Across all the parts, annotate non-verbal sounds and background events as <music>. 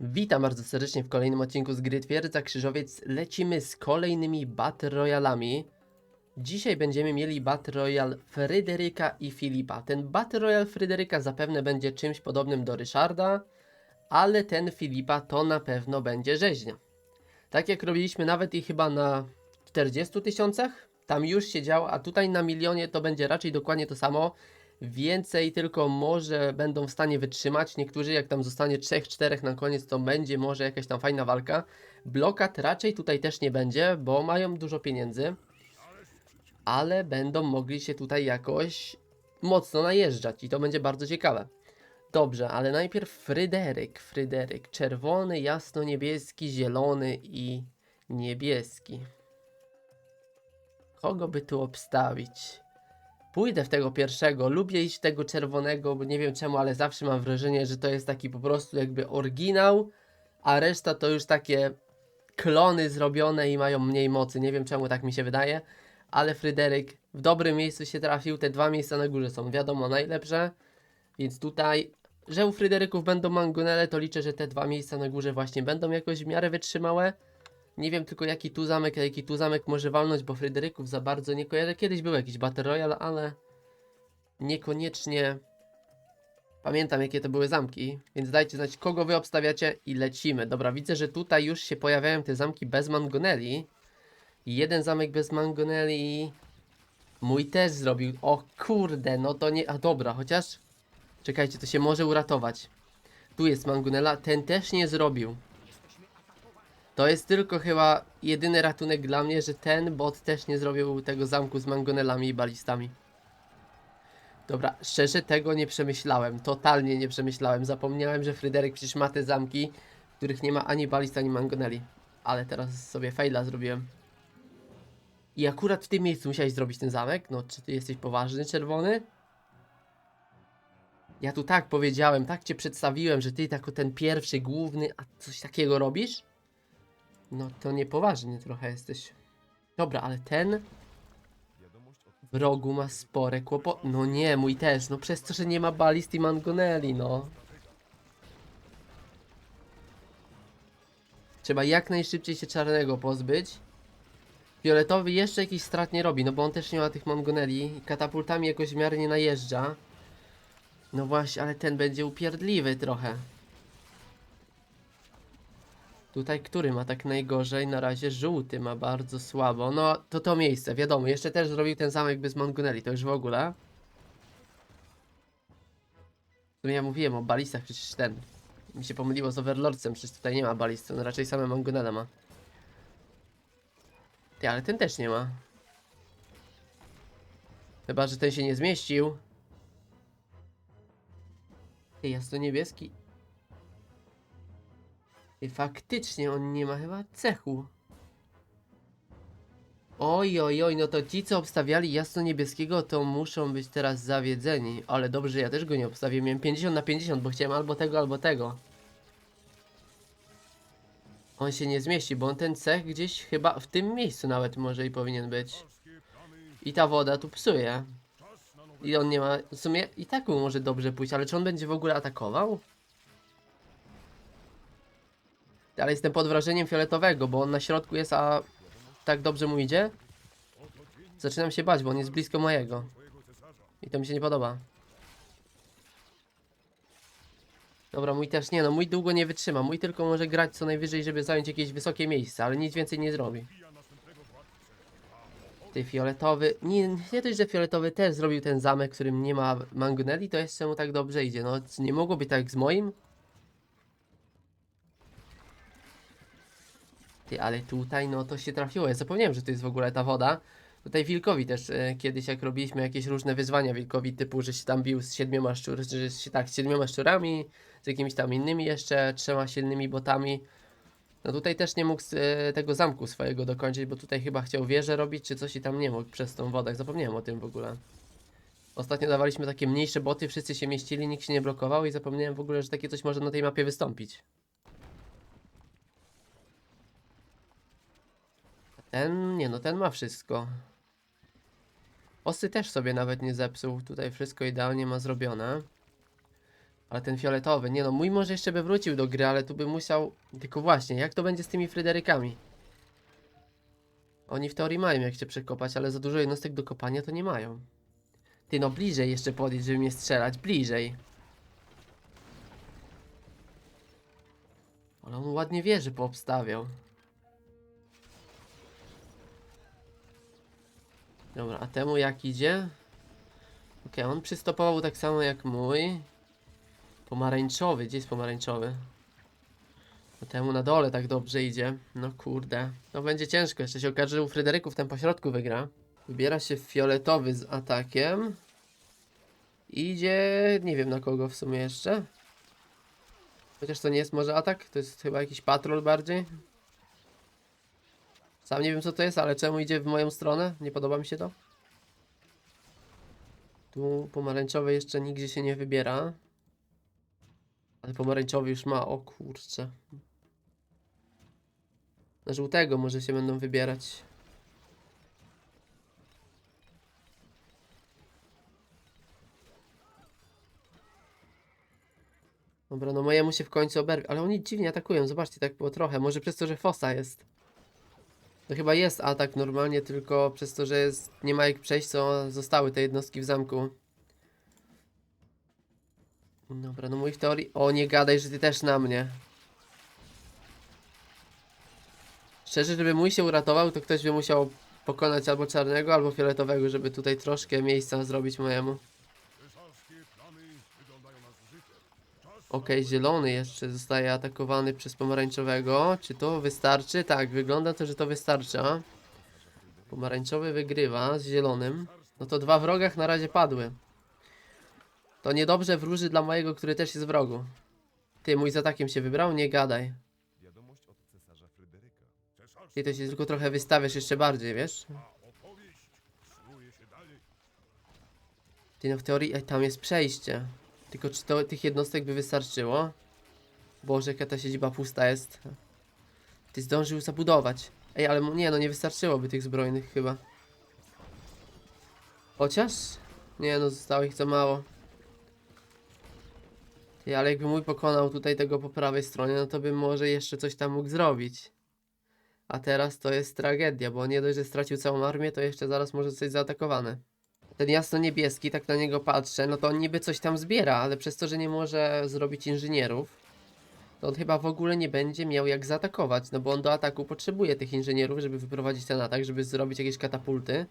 Witam bardzo serdecznie w kolejnym odcinku z gry Twierdza Krzyżowiec. Lecimy z kolejnymi Battle Royalami. Dzisiaj będziemy mieli Battle Royal Fryderyka i Filipa. Ten Battle Royal Fryderyka zapewne będzie czymś podobnym do Ryszarda, ale ten Filipa to na pewno będzie rzeźnia. Tak jak robiliśmy nawet i chyba na 40 tysiącach, tam już się działo, a tutaj na milionie to będzie raczej dokładnie to samo. Więcej tylko może będą w stanie wytrzymać. Niektórzy, jak tam zostanie 3-4 na koniec, to będzie może jakaś tam fajna walka. Blokad raczej tutaj też nie będzie, bo mają dużo pieniędzy. Ale będą mogli się tutaj jakoś mocno najeżdżać i to będzie bardzo ciekawe. Dobrze, ale najpierw Fryderyk. Fryderyk. Czerwony, jasno-niebieski, zielony i niebieski. Kogo by tu obstawić? Pójdę w tego pierwszego. Lubię iść tego czerwonego, bo nie wiem czemu, ale zawsze mam wrażenie, że to jest taki po prostu jakby oryginał, a reszta to już takie klony zrobione i mają mniej mocy. Nie wiem czemu tak mi się wydaje, ale Fryderyk w dobrym miejscu się trafił. Te dwa miejsca na górze są wiadomo najlepsze, więc tutaj, że u Fryderyków będą mangonele, to liczę, że te dwa miejsca na górze właśnie będą jakoś w miarę wytrzymałe. Nie wiem tylko jaki tu zamek, jaki tu zamek może walnąć, bo Fryderyków za bardzo nie kojarzę. Kiedyś był jakiś Battle Royale, ale niekoniecznie pamiętam jakie to były zamki, więc dajcie znać kogo wy obstawiacie i lecimy. Dobra, widzę, że tutaj już się pojawiają te zamki bez Mangoneli. Jeden zamek bez Mangoneli. Mój też zrobił. O kurde, no to nie... A dobra, chociaż... Czekajcie, to się może uratować. Tu jest Mangonela, ten też nie zrobił. To jest tylko chyba jedyny ratunek dla mnie, że ten bot też nie zrobił tego zamku z mangonelami i balistami. Dobra, szczerze tego nie przemyślałem, totalnie nie przemyślałem. Zapomniałem, że Fryderyk przecież ma te zamki, w których nie ma ani balist, ani mangoneli. Ale teraz sobie faila zrobiłem. I akurat w tym miejscu musiałeś zrobić ten zamek? No, czy ty jesteś poważny, czerwony? Ja tu tak powiedziałem, tak cię przedstawiłem, że ty jako ten pierwszy, główny, a coś takiego robisz? No to niepoważnie trochę jesteś. Dobra, ale ten w rogu ma spore kłopoty. No nie, mój też. No przez to, że nie ma balist i mangoneli, no. Trzeba jak najszybciej się czarnego pozbyć. Fioletowy jeszcze jakiś strat nie robi, no bo on też nie ma tych mangoneli. Katapultami jakoś w miarę nie najeżdża. No właśnie, ale ten będzie upierdliwy trochę. Tutaj który ma tak najgorzej? Na razie żółty ma bardzo słabo. No to to miejsce, wiadomo. Jeszcze też zrobił ten zamek bez Mangoneli, to już w ogóle. Sumie ja mówiłem o balistach, przecież ten. Mi się pomyliło z Overlordcem, przecież tutaj nie ma balisty, on raczej same Mangonele ma. Ty, ale ten też nie ma. Chyba, że ten się nie zmieścił. Ty, jasno-niebieski. I faktycznie on nie ma chyba cechu. Oj, oj, oj, no to ci, co obstawiali jasno-niebieskiego, to muszą być teraz zawiedzeni. Ale dobrze, ja też go nie obstawię. Miałem 50 na 50, bo chciałem albo tego, albo tego. On się nie zmieści, bo on ten cech gdzieś chyba w tym miejscu nawet może i powinien być. I ta woda tu psuje. I on nie ma, w sumie i tak mu może dobrze pójść, ale czy on będzie w ogóle atakował? Ale jestem pod wrażeniem fioletowego, bo on na środku jest, a tak dobrze mu idzie? Zaczynam się bać, bo on jest blisko mojego. I to mi się nie podoba. Dobra, mój też nie no, mój długo nie wytrzyma. Mój tylko może grać co najwyżej, żeby zająć jakieś wysokie miejsce, ale nic więcej nie zrobi. Ty fioletowy. Nie, nie dość, że fioletowy też zrobił ten zamek, którym nie ma mangoneli, to jeszcze mu tak dobrze idzie. No, nie mogło być tak z moim? Ty, ale tutaj no to się trafiło. Ja zapomniałem, że to jest w ogóle ta woda. Tutaj wilkowi też e, kiedyś jak robiliśmy jakieś różne wyzwania wilkowi typu, że się tam bił z siedmioma że się tak, z siedmioma szczurami, z jakimiś tam innymi jeszcze trzema silnymi botami. No tutaj też nie mógł e, tego zamku swojego dokończyć, bo tutaj chyba chciał wieżę robić, czy coś i tam nie mógł przez tą wodę. Zapomniałem o tym w ogóle. Ostatnio dawaliśmy takie mniejsze boty, wszyscy się mieścili, nikt się nie blokował i zapomniałem w ogóle, że takie coś może na tej mapie wystąpić. Ten, nie no, ten ma wszystko. Osy też sobie nawet nie zepsuł. Tutaj wszystko idealnie ma zrobione. Ale ten fioletowy, nie no, mój może jeszcze by wrócił do gry, ale tu by musiał... Tylko właśnie, jak to będzie z tymi Fryderykami? Oni w teorii mają jak się przekopać, ale za dużo jednostek do kopania to nie mają. Ty no, bliżej jeszcze podjedź, żeby mnie strzelać, bliżej. Ale on ładnie wieży poobstawiał. Dobra, a temu jak idzie? Okej, on przystopował tak samo jak mój. Pomarańczowy, gdzie jest pomarańczowy? No temu na dole tak dobrze idzie. No kurde. No będzie ciężko, jeszcze się okaże, że u Fryderyków ten pośrodku wygra. Wybiera się fioletowy z atakiem. Idzie, nie wiem na kogo w sumie jeszcze. Chociaż to nie jest może atak, to jest chyba jakiś patrol bardziej. Sam nie wiem co to jest, ale czemu idzie w moją stronę? Nie podoba mi się to. Tu pomarańczowy jeszcze nigdzie się nie wybiera. Ale pomarańczowy już ma, o kurczę. Na żółtego może się będą wybierać. Dobra, no mojemu się w końcu oberwie. Ale oni dziwnie atakują, zobaczcie, tak było trochę. Może przez to, że fosa jest. To chyba jest atak normalnie, tylko przez to, że jest, nie ma jak przejść, co zostały te jednostki w zamku. Dobra, no w teorii... O, nie gadaj, że ty też na mnie. Szczerze, żeby mój się uratował, to ktoś by musiał pokonać albo czarnego, albo fioletowego, żeby tutaj troszkę miejsca zrobić mojemu. Okej, zielony jeszcze zostaje atakowany przez pomarańczowego. Czy to wystarczy? Tak, wygląda to, że to wystarcza. Pomarańczowy wygrywa z zielonym. No to dwa w rogach na razie padły. To niedobrze wróży dla mojego, który też jest w rogu. Ty, mój z atakiem się wybrał? Nie gadaj. Ty to się tylko trochę wystawiasz jeszcze bardziej, wiesz? Ty no w teorii, ej, tam jest przejście. Tylko czy to tych jednostek by wystarczyło? Boże, jaka ta siedziba pusta jest. Ty zdążył zabudować. Ej, ale nie no, nie wystarczyłoby tych zbrojnych chyba. Chociaż? Nie no, zostało ich za mało. Ty, ale jakby mój pokonał tutaj tego po prawej stronie, no to bym może jeszcze coś tam mógł zrobić. A teraz to jest tragedia, bo nie dość, że stracił całą armię, to jeszcze zaraz może zostać zaatakowany. Ten jasno-niebieski, tak na niego patrzę, no to on niby coś tam zbiera, ale przez to, że nie może zrobić inżynierów, to on chyba w ogóle nie będzie miał jak zaatakować, no bo on do ataku potrzebuje tych inżynierów, żeby wyprowadzić ten atak, żeby zrobić jakieś katapulty.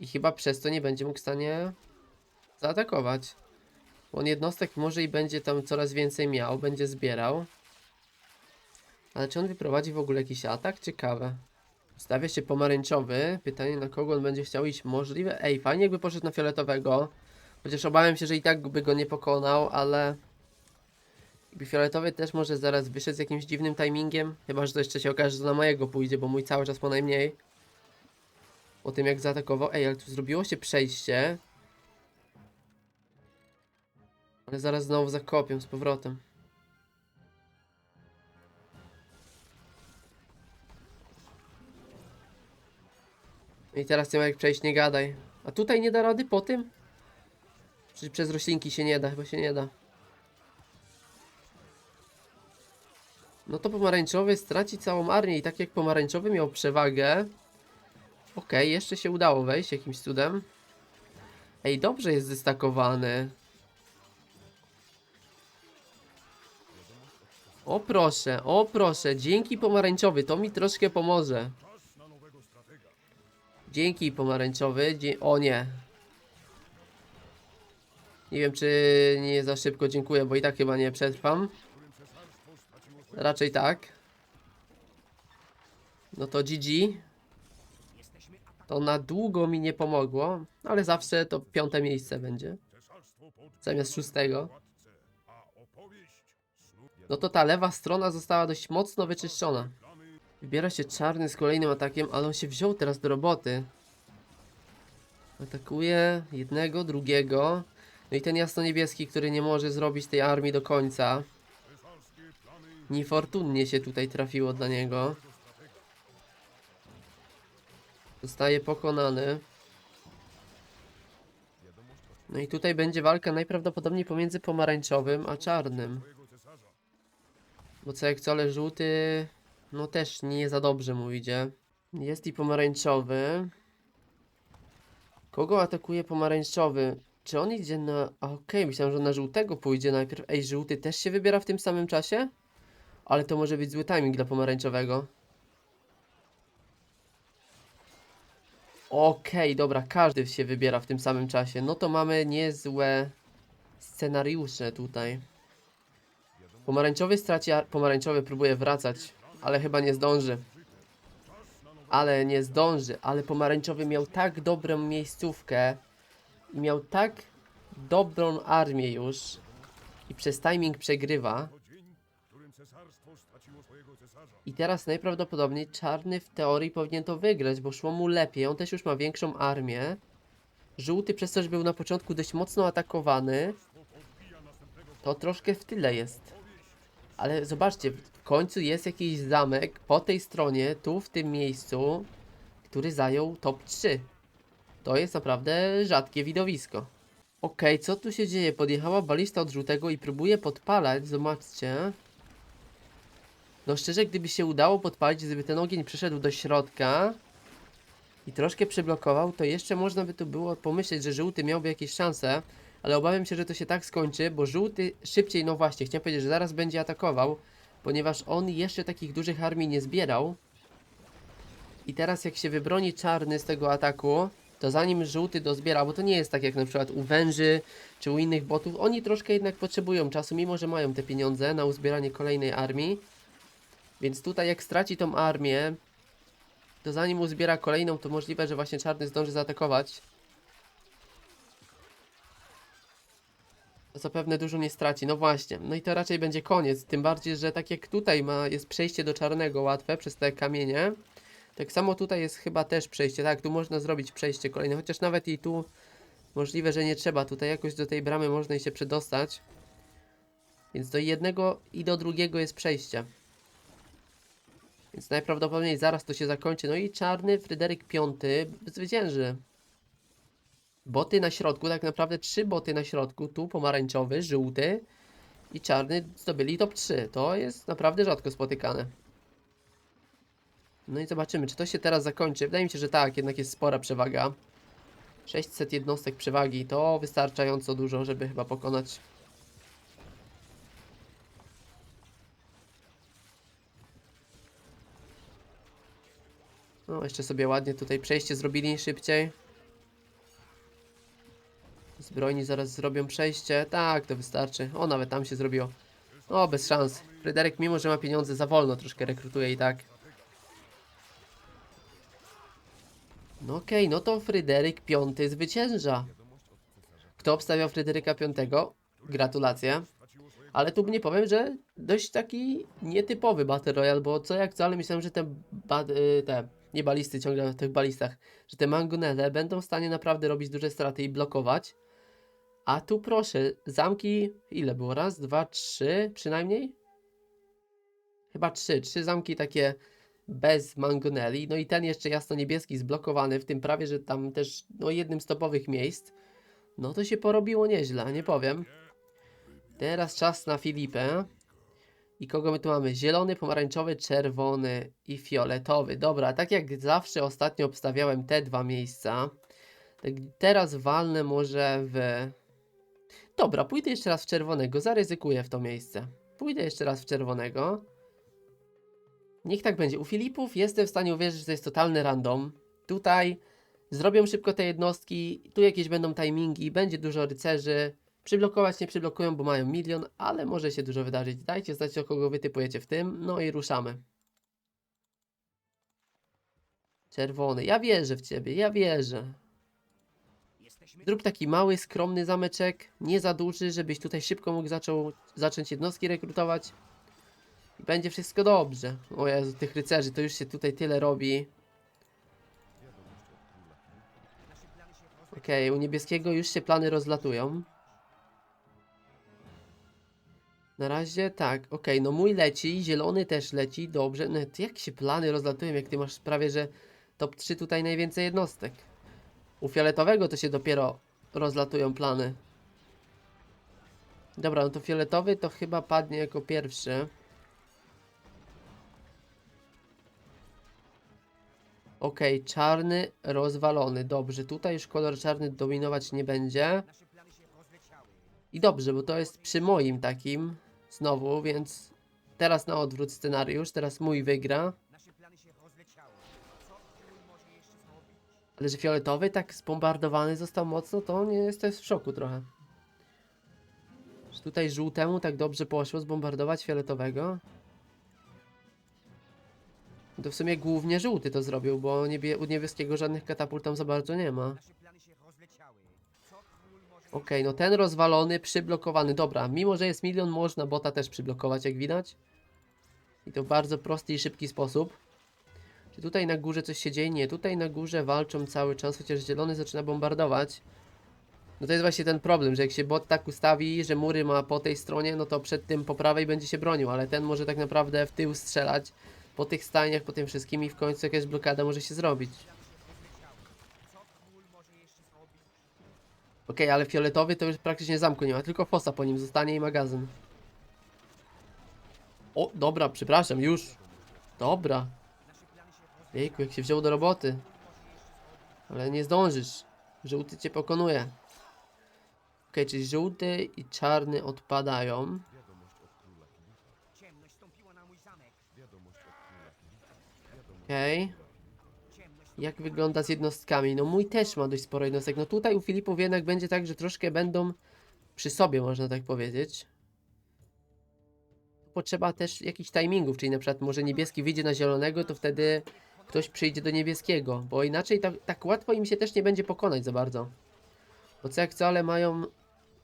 I chyba przez to nie będzie mógł w stanie zaatakować. Bo on jednostek może i będzie tam coraz więcej miał, będzie zbierał. Ale czy on wyprowadzi w ogóle jakiś atak? Ciekawe. Stawia się pomarańczowy. Pytanie na kogo on będzie chciał iść. Możliwe. Ej, fajnie jakby poszedł na fioletowego. Chociaż obawiam się, że i tak by go nie pokonał, ale... Jakby fioletowy też może zaraz wyszedł z jakimś dziwnym timingiem. Chyba, że to jeszcze się okaże, że na mojego pójdzie, bo mój cały czas po najmniej. Po tym jak zaatakował. Ej, ale tu zrobiło się przejście. Ale zaraz znowu zakopią z powrotem. I teraz ma jak przejść, nie gadaj. A tutaj nie da rady po tym? Czy przez roślinki się nie da? Chyba się nie da. No to pomarańczowy straci całą armię i tak jak pomarańczowy miał przewagę. Okej, jeszcze się udało wejść jakimś cudem. Ej, dobrze jest zestakowany. O proszę, o proszę, dzięki pomarańczowy, to mi troszkę pomoże. Dzięki pomarańczowy. Dzie o nie. Nie wiem, czy nie za szybko dziękuję, bo i tak chyba nie przetrwam. Raczej tak. No to GG. To na długo mi nie pomogło, ale zawsze to piąte miejsce będzie. Zamiast szóstego. No to ta lewa strona została dość mocno wyczyszczona. Wybiera się czarny z kolejnym atakiem, ale on się wziął teraz do roboty. Atakuje jednego, drugiego. No i ten jasno-niebieski, który nie może zrobić tej armii do końca. Niefortunnie się tutaj trafiło dla niego. Zostaje pokonany. No i tutaj będzie walka najprawdopodobniej pomiędzy pomarańczowym a czarnym. Bo co jak co, ale żółty, no też nie za dobrze mu idzie. Jest i pomarańczowy. Kogo atakuje pomarańczowy? Czy on idzie na... Okej, myślałem, że na żółtego pójdzie najpierw. Ej, żółty też się wybiera w tym samym czasie? Ale to może być zły timing dla pomarańczowego. Okej, dobra, każdy się wybiera w tym samym czasie. No to mamy niezłe scenariusze tutaj. Pomarańczowy straci, pomarańczowy próbuje wracać, ale chyba nie zdąży. Ale nie zdąży, ale pomarańczowy miał tak dobrą miejscówkę i miał tak dobrą armię już i przez timing przegrywa. I teraz najprawdopodobniej czarny w teorii powinien to wygrać, bo szło mu lepiej. On też już ma większą armię. Żółty przez to, że był na początku dość mocno atakowany, to troszkę w tyle jest. Ale zobaczcie, końcu jest jakiś zamek po tej stronie, tu w tym miejscu, który zajął top 3. To jest naprawdę rzadkie widowisko. Okej, co tu się dzieje? Podjechała balista od żółtego i próbuje podpalać, zobaczcie. No szczerze, gdyby się udało podpalić, gdyby ten ogień przyszedł do środka i troszkę przyblokował, to jeszcze można by tu było pomyśleć, że żółty miałby jakieś szanse, ale obawiam się, że to się tak skończy, bo żółty szybciej, no właśnie, chciałem powiedzieć, że zaraz będzie atakował, ponieważ on jeszcze takich dużych armii nie zbierał. I teraz jak się wybroni czarny z tego ataku, to zanim żółty dozbiera, bo to nie jest tak jak na przykład u węży czy u innych botów, oni troszkę jednak potrzebują czasu, mimo że mają te pieniądze na uzbieranie kolejnej armii. Więc tutaj jak straci tą armię, to zanim uzbiera kolejną, to możliwe, że właśnie czarny zdąży zaatakować. Zapewne dużo nie straci, no właśnie. No i to raczej będzie koniec, tym bardziej, że tak jak tutaj ma, jest przejście do czarnego łatwe przez te kamienie, tak samo tutaj jest chyba też przejście, tak, tu można zrobić przejście kolejne, chociaż nawet i tu możliwe, że nie trzeba, tutaj jakoś do tej bramy można się przedostać. Więc do jednego i do drugiego jest przejście. Więc najprawdopodobniej zaraz to się zakończy. No i czarny Fryderyk V zwycięży. Boty na środku, tak naprawdę trzy boty na środku. Tu pomarańczowy, żółty i czarny zdobyli top 3. To jest naprawdę rzadko spotykane. No i zobaczymy, czy to się teraz zakończy. Wydaje mi się, że tak, jednak jest spora przewaga. 600 jednostek przewagi to wystarczająco dużo, żeby chyba pokonać No, jeszcze sobie ładnie tutaj przejście zrobili szybciej. Zbrojni zaraz zrobią przejście. Tak, to wystarczy. O, nawet tam się zrobiło. O, bez szans. Fryderyk, mimo że ma pieniądze, za wolno troszkę rekrutuje i tak. No okej, no to Fryderyk V zwycięża. Kto obstawiał Fryderyka V? Gratulacje. Ale tu nie powiem, że dość taki nietypowy Battle Royale, bo co jak co, ale myślałem, że te, y, te nie balisty, ciągle w tych balistach, że te mangonele będą w stanie naprawdę robić duże straty i blokować. A tu proszę, zamki, ile było? Raz, dwa, trzy przynajmniej? Chyba trzy, trzy zamki takie bez mangoneli, no i ten jeszcze jasno-niebieski zblokowany, w tym prawie, że tam też, no jednym z topowych miejsc. No to się porobiło nieźle, nie powiem. Teraz czas na Filipę. I kogo my tu mamy? Zielony, pomarańczowy, czerwony i fioletowy. Dobra, tak jak zawsze ostatnio obstawiałem te dwa miejsca. Teraz walnę może w... Dobra, pójdę jeszcze raz w czerwonego, zaryzykuję w to miejsce. Pójdę jeszcze raz w czerwonego. Niech tak będzie. U Filipów jestem w stanie uwierzyć, że to jest totalny random. Tutaj zrobią szybko te jednostki, tu jakieś będą timingi, będzie dużo rycerzy. Przyblokować nie przyblokują, bo mają milion, ale może się dużo wydarzyć. Dajcie znać, o kogo wy typujecie w tym. No i ruszamy. Czerwony. Ja wierzę w ciebie, ja wierzę. Zrób taki mały, skromny zameczek, nie za duży, żebyś tutaj szybko mógł zaczął, zacząć jednostki rekrutować. I będzie wszystko dobrze. O Jezu, tych rycerzy to już się tutaj tyle robi. Okej, u niebieskiego już się plany rozlatują. Na razie tak, okej, no mój leci, zielony też leci, dobrze. No jak się plany rozlatują, jak ty masz prawie, że top 3 tutaj najwięcej jednostek. U fioletowego to się dopiero rozlatują plany. Dobra, no to fioletowy to chyba padnie jako pierwszy. Okej, czarny rozwalony. Dobrze, tutaj już kolor czarny dominować nie będzie. I dobrze, bo to jest przy moim takim znowu, więc teraz na odwrót scenariusz. Teraz mój wygra. Ale że fioletowy tak zbombardowany został mocno, to nie jestem w szoku trochę. Że tutaj żółtemu tak dobrze poszło zbombardować fioletowego. To w sumie głównie żółty to zrobił, bo niebie, u niebieskiego żadnych katapult tam za bardzo nie ma. Okej, no ten rozwalony, przyblokowany. Dobra, mimo że jest milion, można bota też przyblokować, jak widać. I to w bardzo prosty i szybki sposób. Czy tutaj na górze coś się dzieje? Nie, tutaj na górze walczą cały czas, chociaż zielony zaczyna bombardować. No to jest właśnie ten problem, że jak się bot tak ustawi, że mury ma po tej stronie, no to przed tym po prawej będzie się bronił, ale ten może tak naprawdę w tył strzelać po tych stajniach, po tym wszystkim i w końcu jakaś blokada może się zrobić. Okej, ale fioletowy to już praktycznie zamku nie ma, tylko fosa po nim zostanie i magazyn. O, dobra, przepraszam, już. Dobra. Jejku, jak się wziął do roboty. Ale nie zdążysz. Żółty cię pokonuje. Okej, czyli żółty i czarny odpadają. Okej. Ciemność Jak wygląda z jednostkami? No mój też ma dość sporo jednostek. No tutaj u Filipów jednak będzie tak, że troszkę będą przy sobie, można tak powiedzieć. Potrzeba też jakichś timingów, czyli na przykład może niebieski wyjdzie na zielonego, to wtedy ktoś przyjdzie do niebieskiego, bo inaczej tak, tak łatwo im się też nie będzie pokonać za bardzo. Bo co jak co, ale mają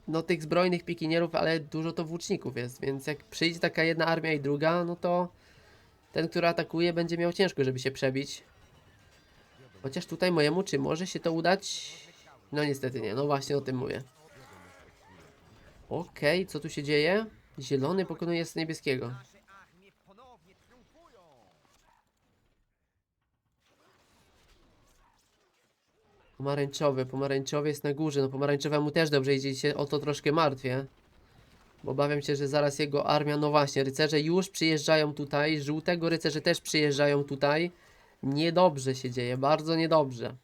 no tych zbrojnych pikinierów, ale dużo to włóczników jest, więc jak przyjdzie taka jedna armia i druga, no to ten, który atakuje, będzie miał ciężko, żeby się przebić. Chociaż tutaj mojemu, czy może się to udać? No niestety nie, no właśnie o tym mówię. Okej, co tu się dzieje? Zielony pokonuje z niebieskiego. Pomarańczowy, pomarańczowy jest na górze. No pomarańczowemu też dobrze idzie się o to troszkę martwię. Bo obawiam się, że zaraz jego armia, no właśnie, rycerze już przyjeżdżają tutaj. Żółtego rycerze też przyjeżdżają tutaj. Niedobrze się dzieje, bardzo niedobrze.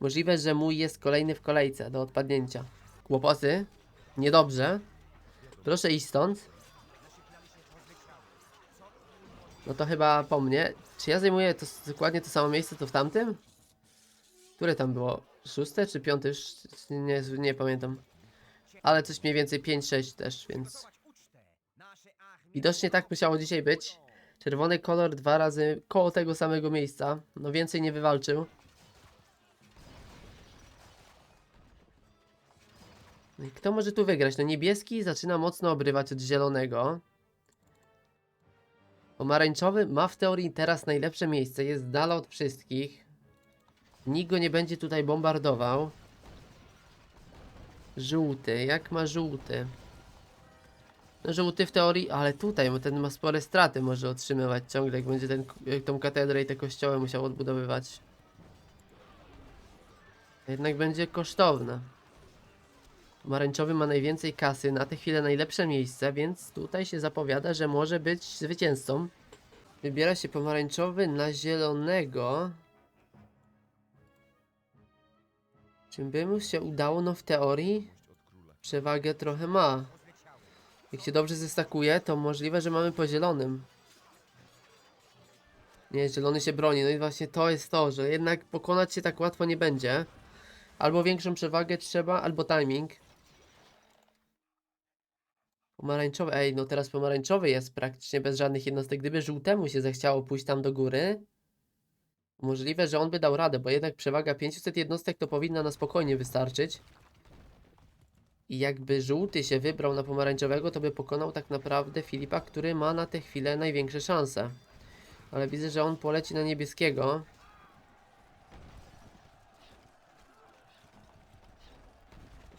Możliwe, że mój jest kolejny w kolejce do odpadnięcia. Kłopoty? Niedobrze. Proszę iść stąd. No to chyba po mnie. Czy ja zajmuję to, dokładnie to samo miejsce, co w tamtym? Które tam było? Szóste czy piąte? Już nie, nie pamiętam. Ale coś mniej więcej 5-6 też, więc... Widocznie tak musiało dzisiaj być. Czerwony kolor dwa razy koło tego samego miejsca. No więcej nie wywalczył. No kto może tu wygrać? No niebieski zaczyna mocno obrywać od zielonego. Pomarańczowy ma w teorii teraz najlepsze miejsce. Jest dala od wszystkich. Nikt go nie będzie tutaj bombardował. Żółty. Jak ma żółty? No żółty w teorii, ale tutaj, bo ten ma spore straty może otrzymywać ciągle, jak będzie ten, tą katedrę i te kościoły musiał odbudowywać. Jednak będzie kosztowne. Pomarańczowy ma najwięcej kasy, na tę chwilę najlepsze miejsce, więc tutaj się zapowiada, że może być zwycięzcą. Wybiera się pomarańczowy na zielonego. Czym by mu się udało? No w teorii przewagę trochę ma. Jak się dobrze zestakuje, to możliwe, że mamy po zielonym. Nie, zielony się broni. No i właśnie to jest to, że jednak pokonać się tak łatwo nie będzie. Albo większą przewagę trzeba, albo timing. Pomarańczowy, ej, no teraz pomarańczowy jest praktycznie bez żadnych jednostek. Gdyby żółtemu się zechciało pójść tam do góry, możliwe, że on by dał radę, bo jednak przewaga 500 jednostek to powinna na spokojnie wystarczyć. I jakby żółty się wybrał na pomarańczowego, to by pokonał tak naprawdę Filipa, który ma na tę chwilę największe szanse. Ale widzę, że on poleci na niebieskiego.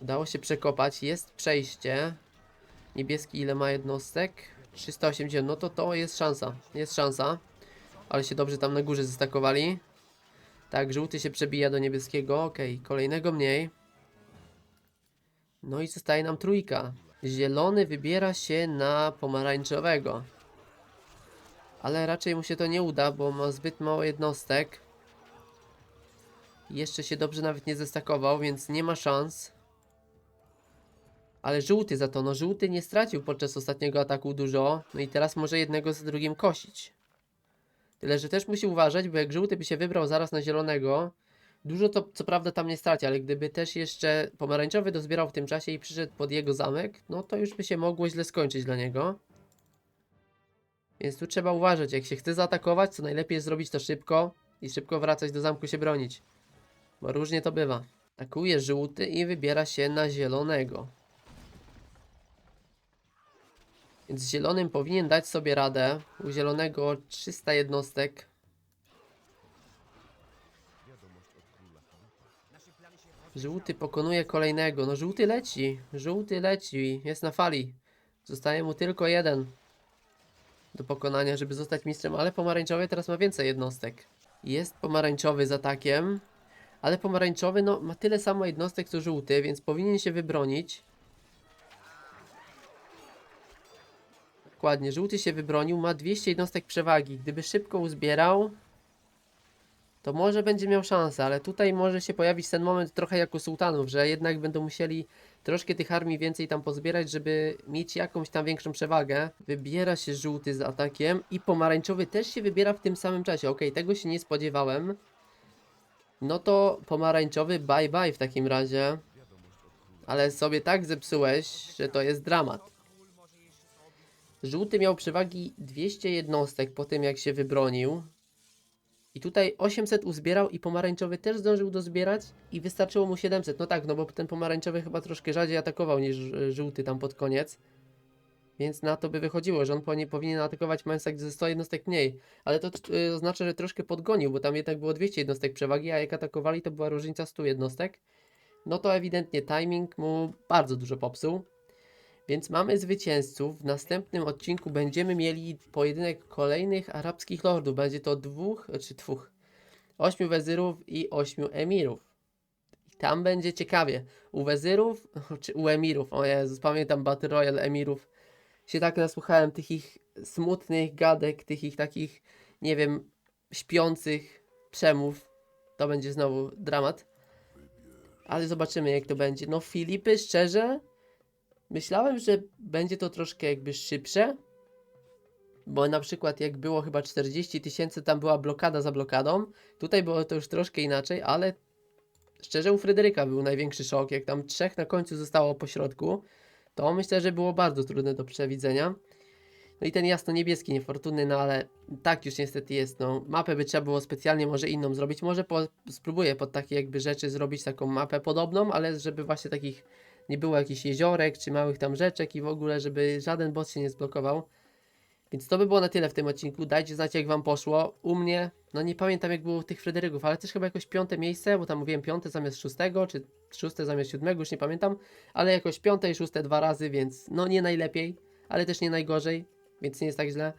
Udało się przekopać, jest przejście. Niebieski ile ma jednostek? 380, no to to jest szansa, jest szansa. Ale się dobrze tam na górze zestakowali. Tak, żółty się przebija do niebieskiego, okej, kolejnego mniej. No i zostaje nam trójka. Zielony wybiera się na pomarańczowego. Ale raczej mu się to nie uda, bo ma zbyt mało jednostek. Jeszcze się dobrze nawet nie zestakował, więc nie ma szans. Ale żółty za to, no żółty nie stracił podczas ostatniego ataku dużo. No i teraz może jednego z drugim kosić. Tyle, że też musi uważać, bo jak żółty by się wybrał zaraz na zielonego, dużo to co prawda tam nie straci, ale gdyby też jeszcze pomarańczowy dozbierał w tym czasie i przyszedł pod jego zamek, no to już by się mogło źle skończyć dla niego. Więc tu trzeba uważać, jak się chce zaatakować, to najlepiej jest zrobić to szybko i szybko wracać do zamku się bronić. Bo różnie to bywa. Atakuje żółty i wybiera się na zielonego. Więc z zielonym powinien dać sobie radę. U zielonego 300 jednostek. Żółty pokonuje kolejnego. No żółty leci. Żółty leci. Jest na fali. Zostaje mu tylko jeden do pokonania, żeby zostać mistrzem, ale pomarańczowy teraz ma więcej jednostek. Jest pomarańczowy z atakiem, ale pomarańczowy no, ma tyle samo jednostek co żółty, więc powinien się wybronić. Dokładnie, żółty się wybronił, ma 200 jednostek przewagi. Gdyby szybko uzbierał, to może będzie miał szansę, ale tutaj może się pojawić ten moment trochę jak u sułtanów, że jednak będą musieli troszkę tych armii więcej tam pozbierać, żeby mieć jakąś tam większą przewagę. Wybiera się żółty z atakiem i pomarańczowy też się wybiera w tym samym czasie. Okej, tego się nie spodziewałem. No to pomarańczowy bye bye w takim razie. Ale sobie tak zepsułeś, że to jest dramat. Żółty miał przewagi 200 jednostek po tym jak się wybronił. I tutaj 800 uzbierał i pomarańczowy też zdążył dozbierać i wystarczyło mu 700. No tak, no bo ten pomarańczowy chyba troszkę rzadziej atakował niż żółty tam pod koniec. Więc na to by wychodziło, że on powinien, powinien atakować mając tak ze 100 jednostek mniej. Ale to y, oznacza, że troszkę podgonił, bo tam jednak było 200 jednostek przewagi, a jak atakowali to była różnica 100 jednostek. No to ewidentnie timing mu bardzo dużo popsuł. Więc mamy zwycięzców. W następnym odcinku będziemy mieli pojedynek kolejnych arabskich lordów. Będzie to dwóch, czy dwóch, ośmiu wezyrów i ośmiu emirów. I tam będzie ciekawie. U wezyrów, <laughs> czy u emirów, o Jezus, pamiętam Battle Royale emirów. Się tak nasłuchałem tych ich smutnych gadek, tych ich takich, nie wiem, śpiących przemów. To będzie znowu dramat. Ale zobaczymy jak to będzie. No Filipy, szczerze, Myślałem, że będzie to troszkę jakby szybsze, bo na przykład jak było chyba 40 tysięcy, tam była blokada za blokadą. Tutaj było to już troszkę inaczej, ale szczerze u Fryderyka był największy szok. Jak tam trzech na końcu zostało po środku, to myślę, że było bardzo trudne do przewidzenia. No i ten jasno-niebieski niefortunny, no ale tak już niestety jest. No, mapę by trzeba było specjalnie może inną zrobić. Może po, spróbuję pod takie jakby rzeczy zrobić taką mapę podobną, ale żeby właśnie takich nie było jakichś jeziorek czy małych tam rzeczek i w ogóle, żeby żaden boss się nie zblokował. Więc to by było na tyle w tym odcinku. Dajcie znać, jak wam poszło. U mnie, no nie pamiętam, jak było tych Fryderyków, ale też chyba jakoś piąte miejsce, bo tam mówiłem piąte zamiast szóstego, czy szóste zamiast siódmego, już nie pamiętam, ale jakoś piąte i szóste dwa razy, więc no nie najlepiej, ale też nie najgorzej, więc nie jest tak źle.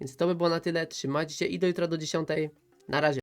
Więc to by było na tyle. Trzymajcie się i do jutra do dziesiątej. Na razie.